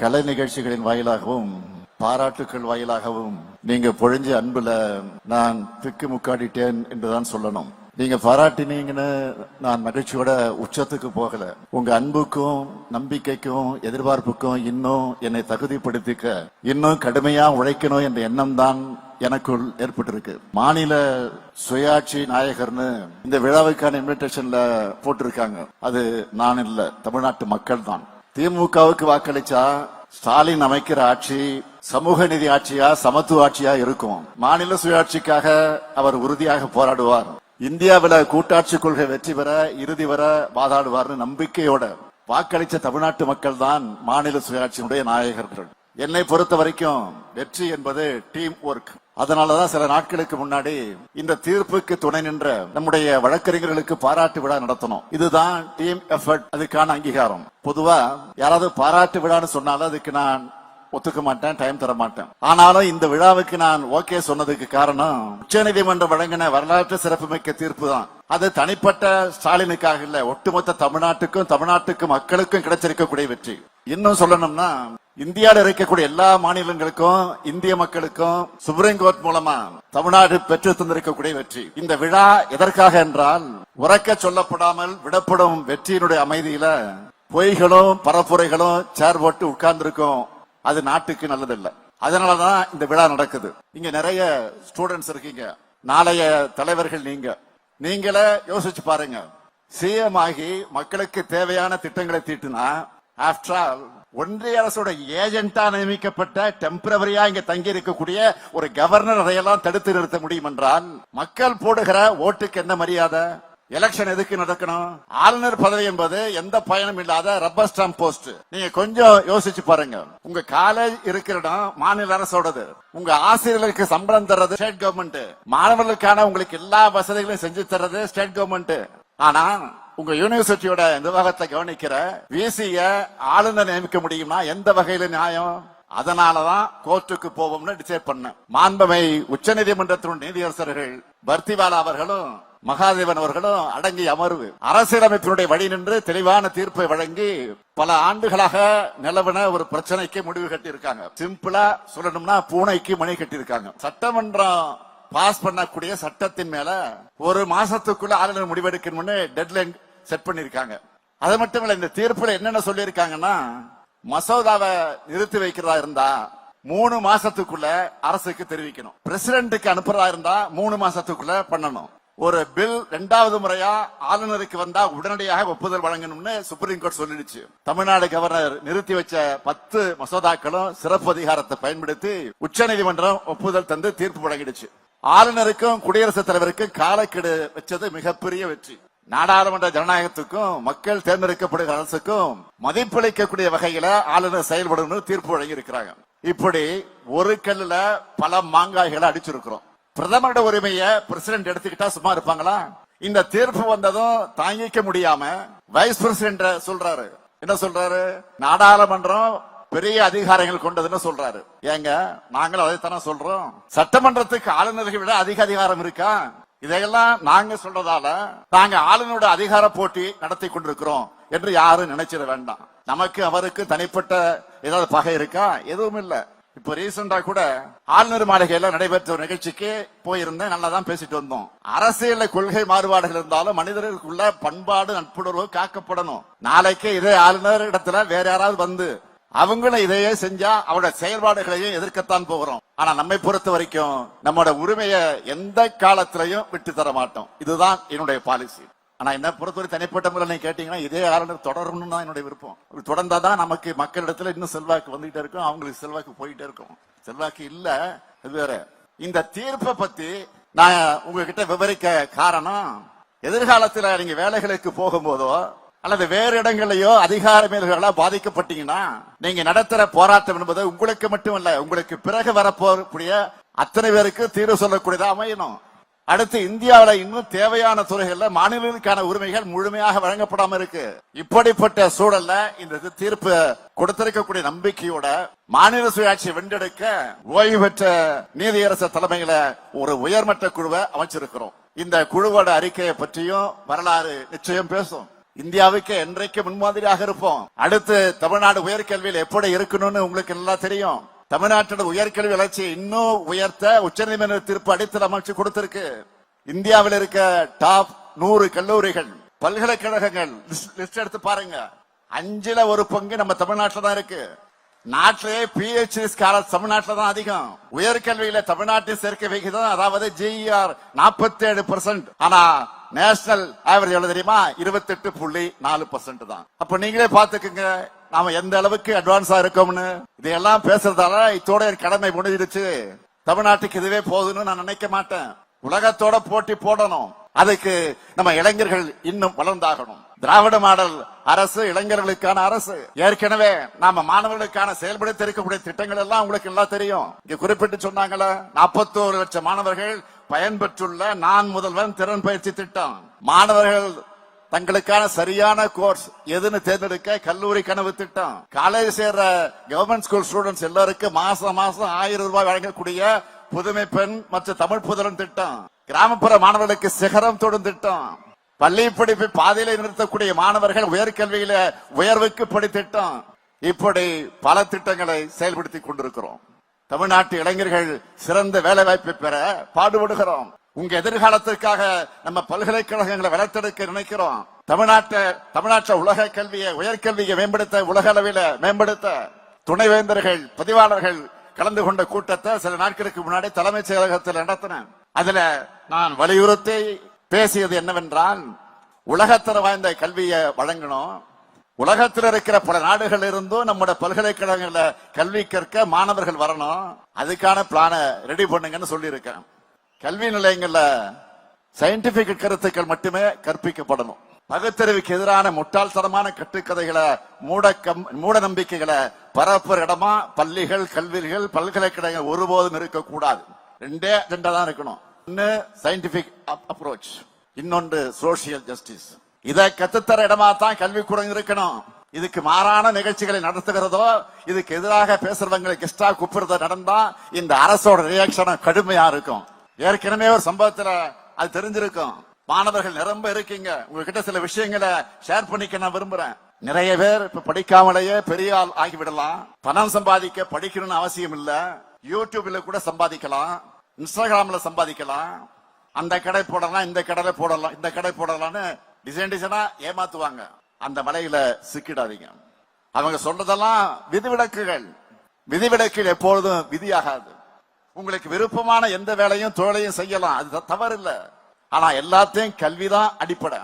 கலை நிகழ்ச்சிகளின் வாயிலாகவும் பாராட்டுக்கள் வாயிலாகவும் நீங்க பொழிஞ்ச அன்புல நான் திக்கு முக்காடிட்டேன் என்றுதான் சொல்லணும். நீங்க பாராட்டினீங்கன்னு நான் மகிழ்ச்சியோட உச்சத்துக்கு போகல. உங்க அன்புக்கும் நம்பிக்கைக்கும் எதிர்பார்ப்புக்கும் இன்னும் என்னை தகுதிப்படுத்திக்க இன்னும் கடுமையா உழைக்கணும் என்ற எண்ணம் தான் எனக்குள் ஏற்பட்டிருக்கு. மாநில சுயாட்சி நாயகர்னு இந்த விழாவுக்கான இன்விடேஷன்ல போட்டிருக்காங்க. அது நான் இல்ல தமிழ்நாட்டு மக்கள் தான் திமுகவுக்கு வாக்களிச்சா ஸ்டாலின் அமைக்கிற ஆட்சி சமூக நிதி ஆட்சியா சமத்துவ ஆட்சியா இருக்கும். மாநில சுயாட்சிக்காக அவர் உறுதியாக போராடுவார். இந்தியாவில கூட்டாட்சி கொள்கை வெற்றி பெற இறுதி வர வாதாடுவார்னு நம்பிக்கையோட வாக்களிச்ச தமிழ்நாட்டு மக்கள் தான் மாநில சுயாட்சியினுடைய நாயகர்கள். என்னை பொறுத்த வரைக்கும் வெற்றி என்பது டீம் ஒர்க் அதனாலதான் சில நாட்களுக்கு முன்னாடி இந்த தீர்ப்புக்கு துணை நின்ற நம்முடைய வழக்கறிஞர்களுக்கு பாராட்டு விழா நடத்தணும். இதுதான் டீம் எஃபர்ட் அதுக்கான அங்கீகாரம். பொதுவா யாராவது பாராட்டு விழான்னு சொன்னாலும் அதுக்கு நான் ஒத்துக்க மாட்டேன் டைம் தர மாட்டேன். ஆனாலும் இந்த விழாவுக்கு நான் ஓகே சொன்னதுக்கு காரணம் உச்சநீதிமன்றம் வழங்கின வரலாற்று சிறப்புமிக்க தீர்ப்பு தான் அது தனிப்பட்ட ஸ்டாலினுக்காக இல்ல ஒட்டுமொத்த தமிழ்நாட்டுக்கும் தமிழ்நாட்டுக்கு மக்களுக்கும் கிடைச்சிருக்கக்கூடிய வெற்றி. இன்னும் சொல்லணும்னா இந்தியாவில் இருக்கக்கூடிய எல்லா மாநிலங்களுக்கும் இந்திய மக்களுக்கும் சுப்ரீம் கோர்ட் மூலமா தமிழ்நாடு பெற்று தந்திருக்கக்கூடிய வெற்றி. இந்த விழா எதற்காக என்றால் உறக்க சொல்லப்படாமல் விடப்படும் வெற்றியினுடைய அமைதியில பொய்களும் பரப்புரைகளும் சேர் போட்டு உட்கார்ந்திருக்கும். அது நாட்டுக்கு நல்லதில்லை. அதனாலதான் இந்த விழா நடக்குது. இங்க நிறைய ஸ்டூடெண்ட்ஸ் இருக்கீங்க. நாளைய தலைவர்கள் நீங்க. நீங்களே யோசிச்சு பாருங்க. சிஎம் ஆகி மக்களுக்கு தேவையான திட்டங்களை தீட்டுனா ஆஃப்டர் ஆல் ஒன்றிய அரசோட ஏஜென்டா நியமிக்கப்பட்ட டெம்பரவரியா இங்க தங்கி இருக்கக்கூடிய ஒரு கவர்னர் அதையெல்லாம் தடுத்து நிறுத்த முடியும் என்றால் மக்கள் போடுகிற ஓட்டுக்கு என்ன மரியாதை? எலெக்ஷன் எதுக்கு நடக்கணும்? ஆளுநர் பதவி என்பது எந்த பயனும் இல்லாத ரப்பர் ஸ்டாம்ப் போஸ்ட் நீங்க கொஞ்சம் யோசிச்சு பாருங்க. உங்க காலேஜ் இருக்கிற இடம் மாநில அரசோடது. உங்க ஆசிரியர்களுக்கு சம்பளம் தர்றது ஸ்டேட் கவர்மெண்ட் மாணவர்களுக்கான உங்களுக்கு எல்லா வசதிகளையும் செஞ்சு தர்றது ஸ்டேட் கவர்மெண்ட் ஆனா உங்க யூனிவர்சிட்டியோட நிர்வாகத்தை கவனிக்கிற விசிய ஆளுநர் நியமிக்க முடியுமா எந்த வகையில நியாயம்? அதனாலதான் கோர்ட்டுக்கு போவோம்னு டிசைட் பண்ண மாண்பமை உச்ச நீதிமன்றத்தினுடைய நீதியரசர்கள் பர்த்திவாலா அவர்களும் மகாதேவன் அவர்களும் அடங்கி அமர்வு. அரசியலமைப்பினுடைய வழி நின்று தெளிவான தீர்ப்பை வழங்கி பல ஆண்டுகளாக நிலவன ஒரு பிரச்சனைக்கு முடிவு கட்டியிருக்காங்க. சிம்பிளா சொல்லணும்னா பூனைக்கு மணி கட்டியிருக்காங்க. சட்டமன்றம் பாஸ் பண்ணக்கூடிய சட்டத்தின் மேல ஒரு மாசத்துக்குள்ள ஆளுநர் முடிவெடுக்கணும்னு டெட்லைன் செட் பண்ணிருக்காங்க அது மட்டும் இல்ல இந்த தீர்ப்புல என்னென்ன சொல்லியிருக்காங்கன்னா மசோதாவை நிறுத்தி வைக்கிறதா இருந்தா மூணு மாசத்துக்குள்ள அரசுக்கு தெரிவிக்கணும். பிரசிடென்ட்டுக்கு அனுப்புறதா இருந்தா மூணு மாசத்துக்குள்ள பண்ணணும். ஒரு பில் ரெண்டாவது முறையா ஆளுநருக்கு வந்தா உடனடியாக ஒப்புதல் வழங்கணும்னு சுப்ரீம் கோர்ட் சொல்லிடுச்சு. தமிழ்நாடு கவர்னர் நிறுத்தி வச்ச பத்து மசோதாக்களும் சிறப்பு அதிகாரத்தை பயன்படுத்தி உச்சநீதிமன்றம் ஒப்புதல் தந்து தீர்ப்பு வழங்கிடுச்சு. ஆளுநருக்கும் குடியரசுத் தலைவருக்கும் காலக்கெடு வச்சது மிகப்பெரிய வெற்றி. நாடாளுமன்ற ஜனநாயகத்துக்கும் மக்கள் தேர்ந்தெடுக்கப்படுகிற அரசுக்கும் மதிப்பளிக்கக்கூடிய வகையில ஆளுநர் செயல்படணும்னு தீர்ப்பு வழங்கியிருக்கிறாங்க. இப்படி ஒரு கல்லுல பல மாங்காய்களை அடிச்சிருக்கிறோம். பிரதமரோட உரிமையை பிரசிடென்ட் எடுத்துக்கிட்டா சும்மா இருப்பாங்களா? இந்த தீர்ப்பு வந்ததும் தாங்கிக்க முடியாம வைஸ் பிரசிடென்ட் சொல்றாரு. என்ன சொல்றாரு? நாடாளுமன்றம் பெரிய அதிகாரங்கள் கொண்டதுன்னு சொல்றாரு. ஏங்க நாங்களும் அதைத்தானே சொல்றோம். சட்டமன்றத்துக்கு ஆளுநர்களை விட அதிக அதிகாரம் இருக்கா? இதையெல்லாம் நாங்க சொல்றதால நாங்க ஆளுநரோட அதிகார போட்டி நடத்தி கொண்டிருக்கிறோம் என்று யாரும் நினைச்சிட வேண்டாம். நமக்கு அவருக்கு தனிப்பட்ட ஏதாவது பகை இருக்கா? எதுவும் இல்லை. இப்ப ரீசெண்டா கூட ஆளுநர் மாளிகையில நடைபெற்ற ஒரு நிகழ்ச்சிக்கு போயிருந்தேன். நல்லா தான் பேசிட்டு வந்தோம். அரசியல கொள்கை மாறுபாடுகள் இருந்தாலும் மனிதர்களுக்குள்ள பண்பாடு நட்புணர்வு காக்கப்படணும். நாளைக்கு இதே ஆளுநர் இடத்துல வேற யாராவது வந்து அவங்களும் இதையே செஞ்சா அவரோட செயல்பாடுகளையும் எதிர்க்கத்தான் போகிறோம் ஆனா நம்மை பொறுத்த வரைக்கும் நம்மோட உரிமையை எந்த காலத்திலையும் விட்டு தர மாட்டோம். இதுதான் என்னுடைய பாலிசி ஆனா என்ன பொறுத்தவரை தனிப்பட்ட முறையில் நீங்க கேட்டீங்கன்னா இதே ஆளுநர் தொடரணும்னு தான் என்னுடைய விருப்பம். தொடர்ந்தாதான் நமக்கு மக்களிடத்துல இன்னும் செல்வாக்கு வந்துகிட்டே இருக்கும் அவங்களுக்கு செல்வாக்கு போயிட்டே இருக்கும். செல்வாக்கு இல்ல அது வேற. இந்த தீர்ப்பை பத்தி நான் உங்ககிட்ட விவரிக்க காரணம் எதிர்காலத்துல நீங்க வேலைகளுக்கு போகும்போதோ அல்லது வேறு இடங்களையோ அதிகார மேல்களா பாதிக்கப்பட்டீங்கன்னா நீங்க நடத்துற போராட்டம் என்பது உங்களுக்கு மட்டுமல்ல உங்களுக்கு பிறகு வரப்போகக்கூடிய அத்தனை பேருக்கு தீர்வு சொல்லக்கூடியதா அமையணும். அடுத்து இந்தியாவில் இன்னும் தேவையான துறைகள்ல மாநிலங்களுக்கான உரிமைகள் முழுமையாக வழங்கப்படாம இருக்கு. இப்படிப்பட்ட சூழல்ல இந்த தீர்ப்பு கொடுத்திருக்கக்கூடிய நம்பிக்கையோட மாநில சுயாட்சியை வென்றெடுக்க ஓய்வு பெற்ற நீதியரசர் தலைமையில ஒரு உயர்மட்ட குழுவை அமைச்சிருக்கிறோம். இந்த குழுவோட அறிக்கையை பற்றியும் வரலாறு நிச்சயம் பேசும். இந்தியாவுக்கு என்றைக்கு முன்மாதிரியாக இருப்போம். அடுத்து தமிழ்நாடு உயர்கல்வியில் எப்படி இருக்கணும்னு உங்களுக்கு நல்லா தெரியும். தமிழ்நாட்டோட உயர்கல்வி வளர்ச்சியை இன்னும் உயர்த்த உச்சநீதிமன்ற தீர்ப்பு அடித்தல் அமைச்சு கொடுத்திருக்கு. இந்தியாவில் இருக்க டாப் நூறு கல்லூரிகள் பல்கலைக்கழகங்கள் லிஸ்ட் எடுத்து பாருங்க. அஞ்சுல ஒரு பங்கு நம்ம தமிழ்நாட்டில் தான் இருக்கு. நாட்டிலேயே பிஹெச்டி ஸ்காலர் தமிழ்நாட்டில் தான் அதிகம். உயர்கல்வியில தமிழ்நாட்டின் சேர்க்கை விகிதம் அதாவது ஜிஇஆர் நாற்பத்தி ஏழு ஆனா நேஷனல் ஆவரேஜ் எவ்வளவு தெரியுமா? இருபத்தெட்டு புள்ளி நாலு பர்சன்ட் தான். அப்ப நீங்களே பாத்துக்கோங்க நாம எந்த அளவுக்கு அட்வான்ஸா இருக்கோம்னு இதையெல்லாம் பேசுறதால இத்தோட என் கடமை முடிஞ்சிருச்சு தமிழ்நாட்டுக்கு இதுவே போதும்னு நான் நினைக்க மாட்டேன். உலகத்தோட போட்டி போடணும். அதுக்கு நம்ம இளைஞர்கள் இன்னும் வளர்ந்தாகணும். திராவிட மாடல் அரசு இளைஞர்களுக்கான அரசு. ஏற்கனவே நாம மாணவர்களுக்கான செயல்படுத்த இருக்கக்கூடிய திட்டங்கள் எல்லாம் உங்களுக்கு எல்லாம் தெரியும். இங்க குறிப்பிட்டு சொன்னாங்களே நாற்பத்தோரு லட்சம் மாணவர்கள் பயன்பெற்றுள்ள நான் முதல்வன் திறன் பயிற்சி திட்டம். மாணவர்கள் தங்களுக்கான சரியான கோர்ஸ் எதுன்னு தேர்ந்தெடுக்க கல்லூரி கனவு திட்டம். காலேஜ் சேர்ற கவர்மெண்ட் ஸ்கூல் ஸ்டூடெண்ட்ஸ் எல்லாருக்கும் மாசம் மாசம் ஆயிரம் ரூபாய் வழங்கக்கூடிய புதுமை பெண் மற்றும் தமிழ் புதலன் திட்டம். கிராமப்புற மாணவர்களுக்கு சிகரம் தொடும் திட்டம். பள்ளி படிப்பை பாதையில நிறுத்தக்கூடிய மாணவர்கள் உயர்கல்வியில உயர்வுக்கு படி திட்டம். இப்படி பல திட்டங்களை செயல்படுத்தி கொண்டிருக்கிறோம். தமிழ்நாட்டு இளைஞர்கள் சிறந்த வேலை வாய்ப்பை பெற பாடுபடுகிறோம். உங்க எதிர்காலத்திற்காக நம்ம பல்கலைக்கழகங்களை வளர்த்தெடுக்க நினைக்கிறோம். தமிழ்நாட்டை தமிழ்நாட்டில் உலக கல்வியை உயர்கல்வியை மேம்படுத்த உலக அளவில் மேம்படுத்த துணைவேந்தர்கள் பதிவாளர்கள் கலந்து கொண்ட கூட்டத்தை சில நாட்களுக்கு முன்னாடி தலைமைச் செயலகத்தில் நடத்தினேன். அதுல நான் வலியுறுத்தி பேசியது என்னவென்றால் உலகத்தர வாய்ந்த கல்வியை வழங்கணும் உலகத்தில் இருக்கிற பல நாடுகள் இருந்தும் நம்முடைய பல்கலைக்கழகங்களில் கல்வி கற்க மாணவர்கள் வரணும். அதுக்கான பிளான ரெடி பண்ணுங்கன்னு சொல்லியிருக்கேன் கல்வி நிலையங்கள்ல சயின்டிபிக் கருத்துக்கள் மட்டுமே கற்பிக்கப்படணும். பகுத்தறிவுக்கு எதிரான முட்டாள்தனமான கட்டுக்கதைகளை மூட கம் மூட நம்பிக்கைகளை பரப்புற இடமா பள்ளிகள் கல்விகள் பல்கலைக்கழகங்கள் ஒருபோதும் இருக்கக்கூடாது. ரெண்டே ரெண்டா தான் இருக்கணும். ஒன்னு சயின்டிபிக் அப்ரோச் இன்னொன்று சோசியல் ஜஸ்டிஸ் இதை கத்துத்தர இடமா தான் கல்விக்கூடம் இருக்கணும். இதுக்கு மாறான நிகழ்ச்சிகளை நடத்துகிறதோ இதுக்கு எதிராக பேசுறவங்களை கெஸ்டா கூப்பிடுறதோ நடந்தா இந்த அரசோட ரியாக்ஷனும் கடுமையா இருக்கும். ஏற்கனவே ஒரு சம்பவத்துல அது தெரிஞ்சிருக்கும். மாணவர்கள் நிரம்ப இருக்கீங்க. உங்ககிட்ட சில விஷயங்களை ஷேர் பண்ணிக்க நான் விரும்புறேன். நிறைய பேர் இப்ப படிக்காமலேயே பெரிய ஆள் ஆகிவிடலாம். பணம் சம்பாதிக்க படிக்கணும்னு அவசியம் இல்ல. யூடியூப்ல கூட சம்பாதிக்கலாம். இன்ஸ்டாகிராம்ல சம்பாதிக்கலாம். அந்த கடை போடலாம் இந்த கடலை போடலாம் இந்த கடை போடலாம்னு டிசைன் டிசைனா ஏமாத்துவாங்க. அந்த மலையில சிக்கிடாதீங்க. அவங்க சொல்றதெல்லாம் விதிவிலக்குகள். விதிவிலக்குகள் எப்பொழுதும் விதியாகாது. உங்களுக்கு விருப்பமான எந்த வேலையும் தொழிலையும் செய்யலாம். அது தவறு இல்ல ஆனா எல்லாத்தையும் கல்விதான் அடிப்படை.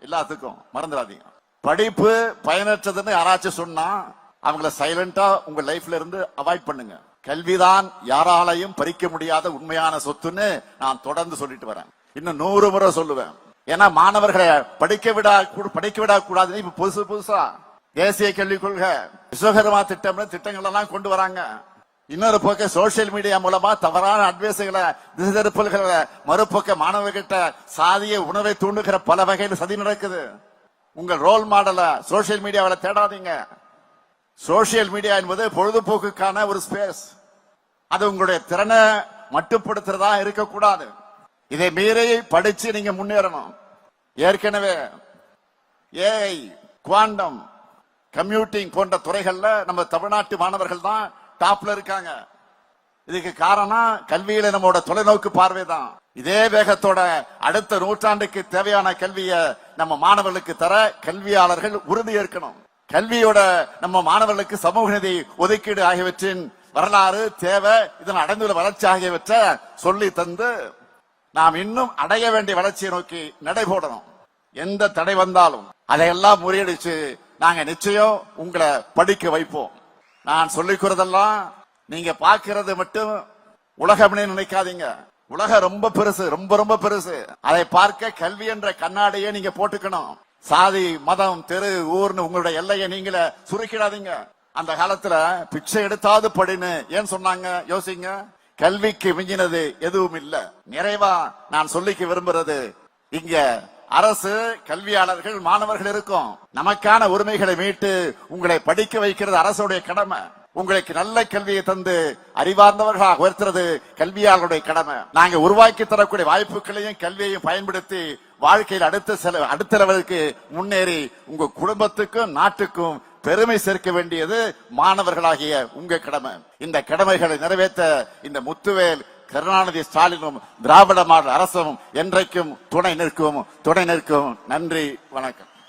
எல்லாத்துக்கும். மறந்துடாதீங்க. படிப்பு பயனற்றதுன்னு யாராச்சும் சொன்னா அவங்கள சைலண்டா உங்க லைஃப்ல இருந்து அவாய்ட் பண்ணுங்க. கல்விதான் யாராலையும் பறிக்க முடியாத உண்மையான சொத்துன்னு நான் தொடர்ந்து சொல்லிட்டு வரேன். இன்னும் நூறு முறை சொல்லுவேன். ஏன்னா மாணவர்களை படிக்க விடா கூ- படிக்க விடா கூடாதுன்னு இப்ப புதுசு புதுசா தேசிய கல்விக் கொள்கை விஸ்வகர்மா திட்டம் திட்டங்கள் எல்லாம் கொண்டு வராங்க. இன்னொரு பக்கம் சோசியல் மீடியா மூலமா தவறான அட்வைஸுகளை திசைதிருப்பல்களை மறுபக்க மாணவர்கிட்ட சாதிய உணவை தூண்டுகிற பல வகையில் சதி நடக்குது. உங்கள் ரோல் மாடல சோசியல் மீடியாவில் தேடாதீங்க. சோசியல் மீடியா என்பது பொழுதுபோக்குக்கான ஒரு ஸ்பேஸ் அது உங்களுடைய திறனை மட்டுப்படுத்துறதா இருக்கக்கூடாது. இதை மீறி படிச்சு நீங்க முன்னேறணும். ஏற்கனவே ஏஐ குவாண்டம் கம்ப்யூட்டிங் போன்ற துறைகள்ல நம்ம தமிழ்நாட்டு மாணவர்கள் தான் டாப்ல இருக்காங்க. இதுக்கு காரணம் கல்வியில நம்மளோட தொலைநோக்கு பார்வை தான் இதே வேகத்தோட அடுத்த நூற்றாண்டுக்கு தேவையான கல்வியை நம்ம மாணவர்களுக்கு தர கல்வியாளர்கள் உறுதி ஏற்கணும். கல்வியோட நம்ம மாணவர்களுக்கு சமூக நிதி ஒதுக்கீடு ஆகியவற்றின் வரலாறு தேவை இதன் அடைந்துள்ள வளர்ச்சி ஆகியவற்றை சொல்லி தந்து நாம் இன்னும் அடைய வேண்டிய வளர்ச்சியை நோக்கி நடை போடணும். எந்த தடை வந்தாலும் அதையெல்லாம் முறியடிச்சு நாங்க நிச்சயம் உங்களை படிக்க வைப்போம். நான் சொல்லிக்கிறதெல்லாம் நீங்க பாக்குறது மட்டும் உலகம்னே நினைக்காதீங்க. உலகம் ரொம்ப பெருசு ரொம்ப ரொம்ப பெருசு. அதை பார்க்க கல்வி என்ற கண்ணாடியை நீங்க போட்டுக்கணும். சாதி மதம் தெரு ஊர்னு உங்களுடைய எல்லையை நீங்கள சுருக்கிடாதீங்க. அந்த காலத்துல பிச்சை எடுத்தாவது படின்னு ஏன் சொன்னாங்க? யோசிங்க. கல்விக்கு மிஞ்சினது எதுவும் இல்ல. நிறைவா நான் சொல்லிக்க விரும்புறது இங்க அரசு கல்வியாளர்கள் மாணவர்கள் இருக்கும். நமக்கான உரிமைகளை மீட்டு உங்களை படிக்க வைக்கிறது அரசுடைய கடமை. உங்களுக்கு நல்ல கல்வியை தந்து அறிவார்ந்தவர்களாக உயர்த்துறது கல்வியாளருடைய கடமை. நாங்க உருவாக்கி தரக்கூடிய வாய்ப்புகளையும் கல்வியையும் பயன்படுத்தி வாழ்க்கையில் அடுத்த செலவு அடுத்த லெவலுக்கு முன்னேறி உங்க குடும்பத்துக்கும் நாட்டுக்கும் பெருமை சேர்க்க வேண்டியது மாணவர்களாகிய உங்க கடமை. இந்த கடமைகளை நிறைவேற்ற இந்த முத்துவேல் கருணாநிதி ஸ்டாலினும் திராவிட மாடல் அரசும் என்றைக்கும் துணை நிற்கும். துணை நிற்கும். நன்றி வணக்கம்.